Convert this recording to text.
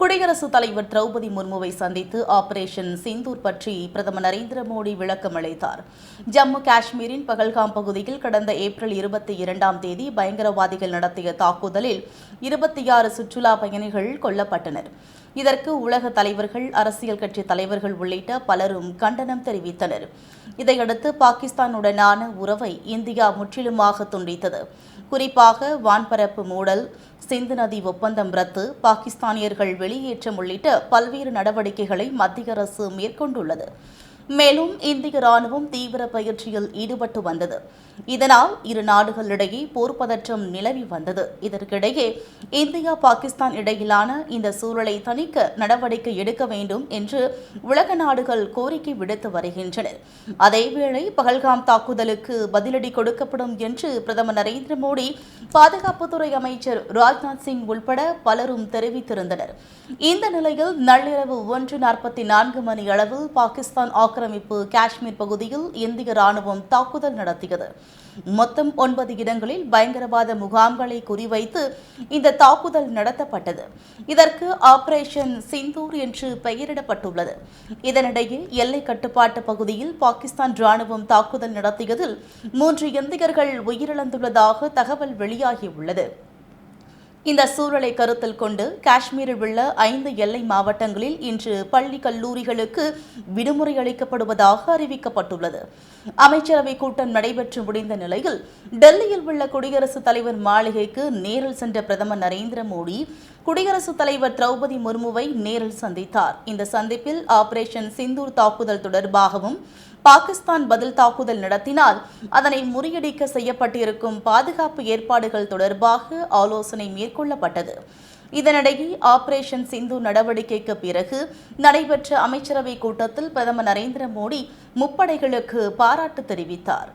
குடியரசுத் தலைவர் திரௌபதி முர்முவை சந்தித்து ஆபரேஷன் சிந்தூர் பற்றி பிரதமர் நரேந்திர மோடி விளக்கம் அளித்தார். ஜம்மு காஷ்மீரின் பகல்காம் பகுதியில் கடந்த ஏப்ரல் இருபத்தி இரண்டாம் தேதி பயங்கரவாதிகள் நடத்திய தாக்குதலில் இருபத்தி ஆறு சுற்றுலா பயணிகள் கொல்லப்பட்டனர். இதற்கு உலக தலைவர்கள் அரசியல் கட்சி தலைவர்கள் உள்ளிட்ட பலரும் கண்டனம் தெரிவித்தனர். இதையடுத்து பாகிஸ்தானுடனான உறவை இந்தியா முற்றிலுமாக துண்டித்தது. குறிப்பாக வான்பரப்பு மூடல் சிந்து நதி ஒப்பந்தம் ரத்து பாகிஸ்தானியர்கள் வெளியேற்றம் உள்ளிட்ட பல்வேறு நடவடிக்கைகளை மத்திய அரசு மேற்கொண்டுள்ளது. மேலும் இந்திய ராணுவம் தீவிர பயிற்சியில் ஈடுபட்டு வந்தது. இதனால் இரு நாடுகளிடையே போர் பதற்றம் நிலவி வந்தது. இதற்கிடையே இந்தியா பாகிஸ்தான் இடையிலான இந்த சூழலை தணிக்க நடவடிக்கை எடுக்க வேண்டும் என்று உலக நாடுகள் கோரிக்கை விடுத்து வருகின்றனர் அதேவேளை பகல்காம் தாக்குதலுக்கு பதிலடி கொடுக்கப்படும் என்று பிரதமர் நரேந்திர மோடி பாதுகாப்புத்துறை அமைச்சர் ராஜ்நாத் சிங் உள்பட பலரும் தெரிவித்திருந்தனர். இந்த நிலையில் நள்ளிரவு ஒன்று நாற்பத்தி நான்கு மணி அளவில் பாகிஸ்தான் ஆக்கிரமிப்பு ஆக்கிரமிப்பு காஷ்மீர் பகுதியில் இந்திய ராணுவம் தாக்குதல் நடத்தியது. மொத்தம் ஒன்பது இடங்களில் பயங்கரவாத முகாம்களை குறிவைத்து இந்த தாக்குதல் நடத்தப்பட்டது. இதற்கு ஆபரேஷன் சிந்தூர் என்று பெயரிடப்பட்டுள்ளது. இதனிடையே எல்லை கட்டுப்பாட்டு பகுதியில் பாகிஸ்தான் ராணுவம் தாக்குதல் நடத்தியதில் மூன்று இந்தியர்கள் உயிரிழந்துள்ளதாக தகவல் வெளியாகியுள்ளது. இந்த சூழலை கருத்தில் கொண்டு காஷ்மீரில் உள்ள ஐந்து எல்லை மாவட்டங்களில் இன்று பள்ளி கல்லூரிகளுக்கு விடுமுறை அளிக்கப்படுவதாக அறிவிக்கப்பட்டுள்ளது. அமைச்சரவை கூட்டம் நடைபெற்று முடிந்த நிலையில் டெல்லியில் உள்ள குடியரசுத் தலைவர் மாளிகைக்கு நேரில் சென்ற பிரதமர் நரேந்திர மோடி குடியரசுத் தலைவர் திரௌபதி முர்முவை நேரில் சந்தித்தார். இந்த சந்திப்பில் ஆபரேஷன் சிந்தூர் தாக்குதல் தொடர்பாகவும் பாகிஸ்தான் பதில் தாக்குதல் நடத்தினால் அதனை முறியடிக்க செய்யப்பட்டிருக்கும் பாதுகாப்பு ஏற்பாடுகள் தொடர்பாக ஆலோசனை மேற்கொள்ளப்பட்டது. இதனிடையே ஆபரேஷன் சிந்து நடவடிக்கைக்கு பிறகு நடைபெற்ற அமைச்சரவை கூட்டத்தில் பிரதமர் நரேந்திர மோடி முப்படைகளுக்கு பாராட்டு தெரிவித்தார்.